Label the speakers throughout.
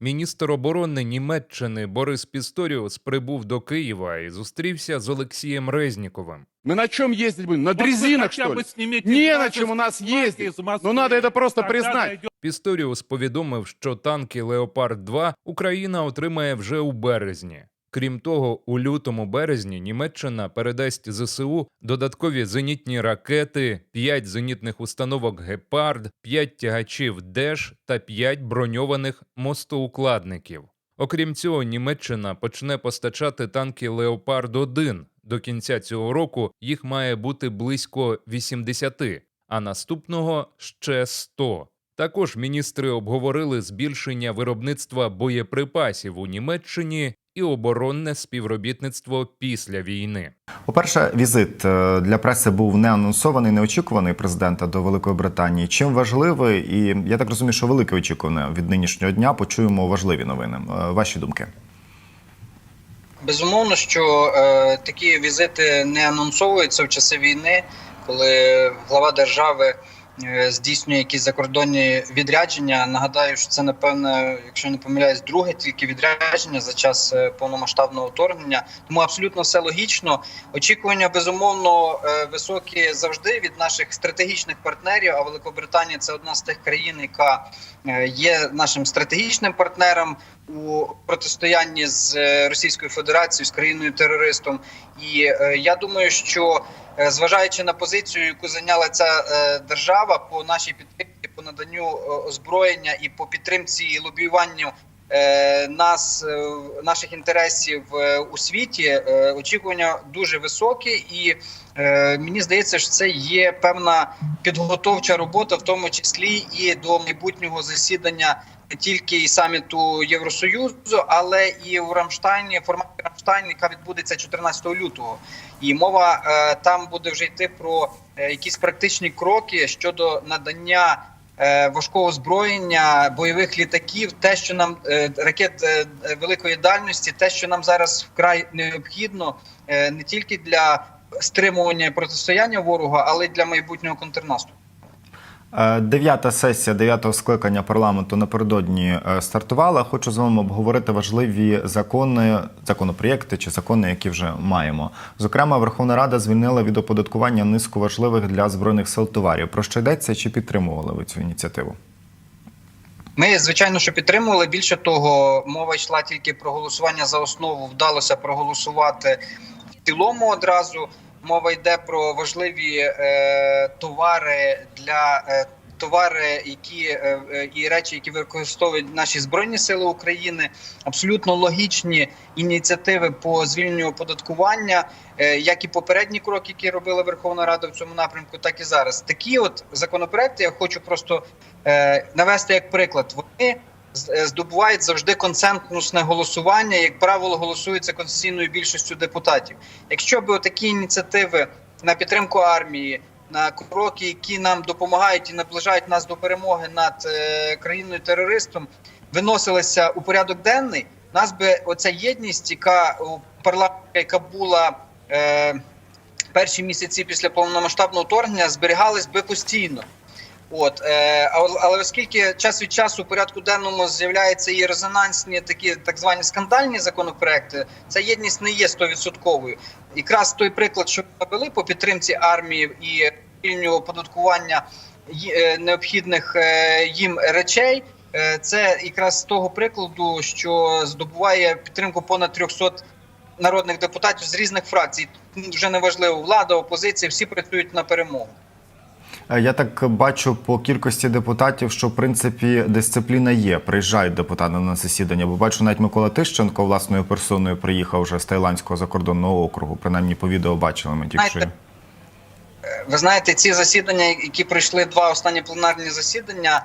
Speaker 1: Міністр оборони Німеччини Борис Пісторіус прибув до Києва і зустрівся з Олексієм Резніковим.
Speaker 2: Мы на чем ездить будем? На
Speaker 3: Вот вы
Speaker 2: дрезинах,
Speaker 3: хотя
Speaker 2: что
Speaker 3: бы
Speaker 2: ли?
Speaker 3: снимите
Speaker 2: Не на
Speaker 3: вражеские
Speaker 2: чем у нас
Speaker 3: флаги
Speaker 2: ездить.
Speaker 3: из Москвы.
Speaker 2: Ну, надо это просто
Speaker 3: Тогда
Speaker 2: признать.
Speaker 3: дойдем
Speaker 1: Пісторіус повідомив, що танки Леопард 2 Україна отримає вже у березні. Крім того, у лютому березні Німеччина передасть ЗСУ додаткові зенітні ракети, 5 зенітних установок Гепард, 5 тягачів ДЕШ та 5 броньованих мостоукладників. Окрім цього, Німеччина почне постачати танки Леопард 1 До кінця цього року їх має бути близько 80, а наступного ще 100. Також міністри обговорили збільшення виробництва боєприпасів у Німеччині і оборонне співробітництво після війни.
Speaker 4: По-перше, візит е, для преси був не анонсований, неочікуваний президента до Великої Британії. Чим важливий, і я так розумію, що велике очікуване від нинішнього дня. Почуємо важливі новини. Е, Ваші думки.
Speaker 5: Безумовно, що е, такі візити не анонсовуються в часи війни, коли глава держави здійснює якісь закордонні відрядження. Нагадаю, що це напевно, якщо не помиляюсь, друге тільки відрядження за час е, повномасштабного вторгнення. Тому абсолютно все логічно. Очікування безумовно е, високі завжди від наших стратегічних партнерів. А Великобританія це одна з тих країн, яка е, є нашим стратегічним партнером у протистоянні з е, Російською Федерацією, з країною терористом. І е, я думаю, що е, зважаючи на позицію, яку зайняла ця держава по нашій підтримці, по наданню озброєння і по підтримці і лобіюванню нас, е, наших інтересів е, у світі, е, очікування дуже високі, і е, мені здається, що це є певна підготовча робота, в тому числі і до майбутнього засідання не тільки саміту Євросоюзу, але і у Рамштайні, форматі Рамштайн, яка відбудеться 14 лютого. І мова е, там буде вже йти про е, якісь практичні кроки щодо надання е, важкого озброєння, бойових літаків, те, що нам е, ракет е, великої дальності, те, що нам зараз вкрай необхідно, е, не тільки для стримування протистояння ворога, але й для майбутнього контрнаступу.
Speaker 4: Е, Дев'ята сесія дев'ятого скликання парламенту напередодні е, стартувала. Хочу з вами обговорити важливі закони, законопроєкти чи закони, які вже маємо. Зокрема, Верховна Рада звільнила від оподаткування низку важливих для збройних сил товарів. Про що йдеться чи підтримували ви цю ініціативу?
Speaker 5: Ми звичайно, що підтримували. Більше того, мова йшла тільки про голосування за основу. Вдалося проголосувати в цілому одразу. Мова йде про важливі е, товари для е, товари, які е, і речі, які використовують наші збройні сили України. Абсолютно логічні ініціативи по звільненню оподаткування, як і попередні кроки, які робила Верховна Рада в цьому напрямку, так і зараз. Такі от законопроекти я хочу просто навести як приклад. Вони здобувають завжди консенсусне голосування. Як правило, голосується конституційною більшістю депутатів. Якщо б такі ініціативи на підтримку армії, на кроки, які нам допомагають і наближають нас до перемоги над е, країною терористом, виносилися у порядок денний, нас би оця єдність, яка у парламенті, яка була. Е, Перші місяці після повномасштабного вторгнення зберігались би постійно. От е, але, оскільки час від часу у порядку денному з'являються і резонансні такі так звані скандальні законопроекти, ця єдність не є стовідсотковою. Якраз той приклад, що ми навели по підтримці армії і вільню оподаткування е, необхідних е, їм речей, е, це якраз з того прикладу, що здобуває підтримку понад 300 народних депутатів з різних фракцій. Вже не важливо влада, опозиція, всі працюють на перемогу.
Speaker 4: Е, Я так бачу по кількості депутатів, що в принципі дисципліна є. Приїжджають депутати на засідання. Бо бачу, навіть Микола Тищенко власною персоною приїхав вже з Тайландського закордонного округу. Принаймні по відео бачили ми тільки що.
Speaker 5: Ви знаєте, ці засідання, які пройшли два останні пленарні засідання, е,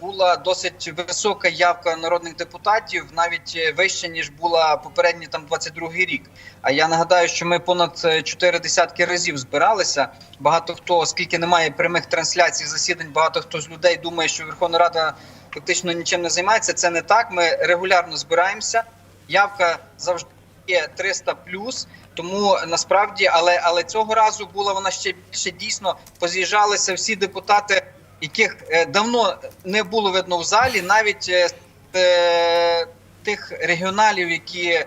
Speaker 5: була досить висока явка народних депутатів, навіть е, вища ніж була попередній там 22-й рік. А я нагадаю, що ми понад е, чотири десятки разів збиралися. Багато хто, оскільки немає прямих трансляцій засідань, багато хто з людей думає, що Верховна Рада фактично нічим не займається. Це не так. Ми регулярно збираємося. Явка завжди є 300 плюс. Тому насправді, але але цього разу була вона ще більше дійсно поз'їжджалися всі депутати, яких е, давно не було видно в залі, навіть е, е, тих регіоналів, які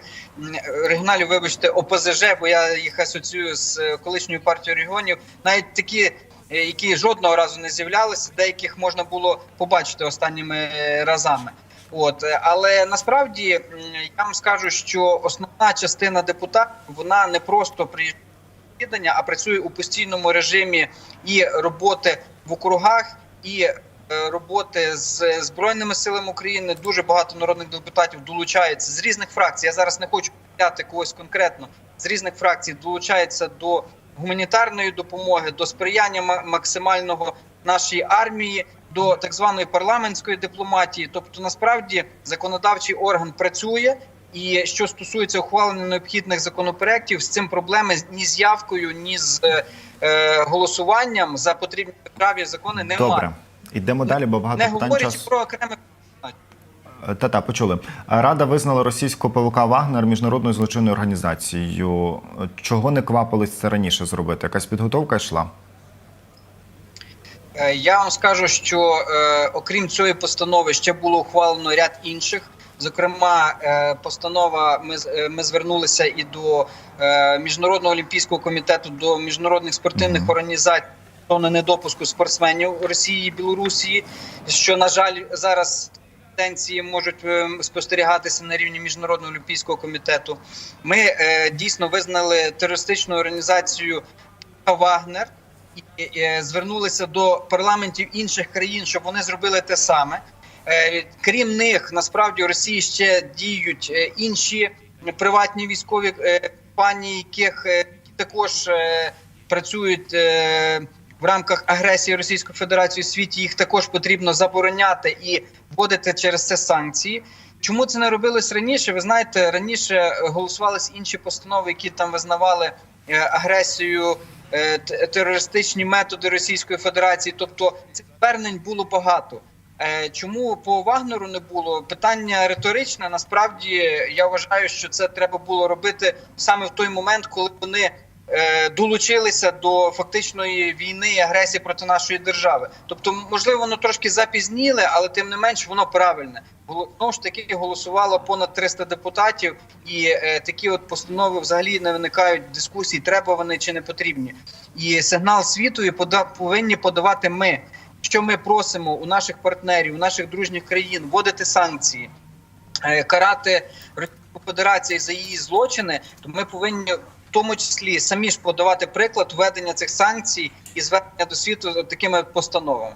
Speaker 5: регіоналів, вибачте, ОПЗЖ, бо я їх асоціюю з колишньою партією регіонів, навіть такі, які жодного разу не з'являлися, деяких можна було побачити останніми разами. От, але насправді я вам скажу, що основна частина депутатів вона не просто приїжджає а працює у постійному режимі і роботи в округах, і е, роботи з збройними силами України. Дуже багато народних депутатів долучається з різних фракцій. Я зараз не хочу взяти когось конкретно з різних фракцій. Долучається до гуманітарної допомоги, до сприяння ма- максимального нашій армії, до так званої парламентської дипломатії. Тобто, насправді, законодавчий орган працює. І що стосується ухвалення необхідних законопроєктів, з цим проблеми ні з явкою, ні з е, е, голосуванням за потрібні державі закони немає.
Speaker 4: Добре. Йдемо далі, бо багато
Speaker 5: Не
Speaker 4: питань
Speaker 5: говорячи
Speaker 4: часу.
Speaker 5: про окремих
Speaker 4: Та-та, почули. Рада визнала російську ПВК Вагнер міжнародною злочинною організацією. Чого не квапились це раніше зробити? Якась підготовка йшла?
Speaker 5: Е, Я вам скажу, що е, окрім цієї постанови ще було ухвалено ряд інших. Зокрема, е, постанова ми е, ми звернулися і до е, міжнародного олімпійського комітету, до міжнародних спортивних організацій стосовно недопуску спортсменів Росії і Білорусі, що на жаль зараз тенденції можуть е, спостерігатися на рівні міжнародного олімпійського комітету. Ми е, дійсно визнали терористичну організацію Вагнер і е, звернулися до парламентів інших країн, щоб вони зробили те саме. Е, Крім них, насправді у Росії ще діють е, інші приватні військові е, компанії, яких також працюють в рамках агресії Російської Федерації у світі. Їх також потрібно забороняти і вводити через це санкції. Чому це не робилось раніше? Ви знаєте, раніше голосувалися інші постанови, які там визнавали агресію терористичні методи Російської Федерації. Тобто цих звернень було багато. Е, Чому по Вагнеру не було? Питання риторичне. Насправді я вважаю, що це треба було робити саме в той момент, коли вони е, долучилися до фактичної війни і агресії проти нашої держави. Тобто, можливо, воно трошки запізніле, але тим не менш воно правильне. Знову ж таки голосувало понад 300 депутатів, і е, такі от постанови взагалі не виникають дискусій, треба вони чи не потрібні. І сигнал світу і пода- повинні подавати ми. Що ми просимо у наших партнерів, у наших дружніх країн вводити санкції, е, карати Російську Федерацію за її злочини, то ми повинні в тому числі самі ж подавати приклад введення цих санкцій і звернення до світу такими постановами.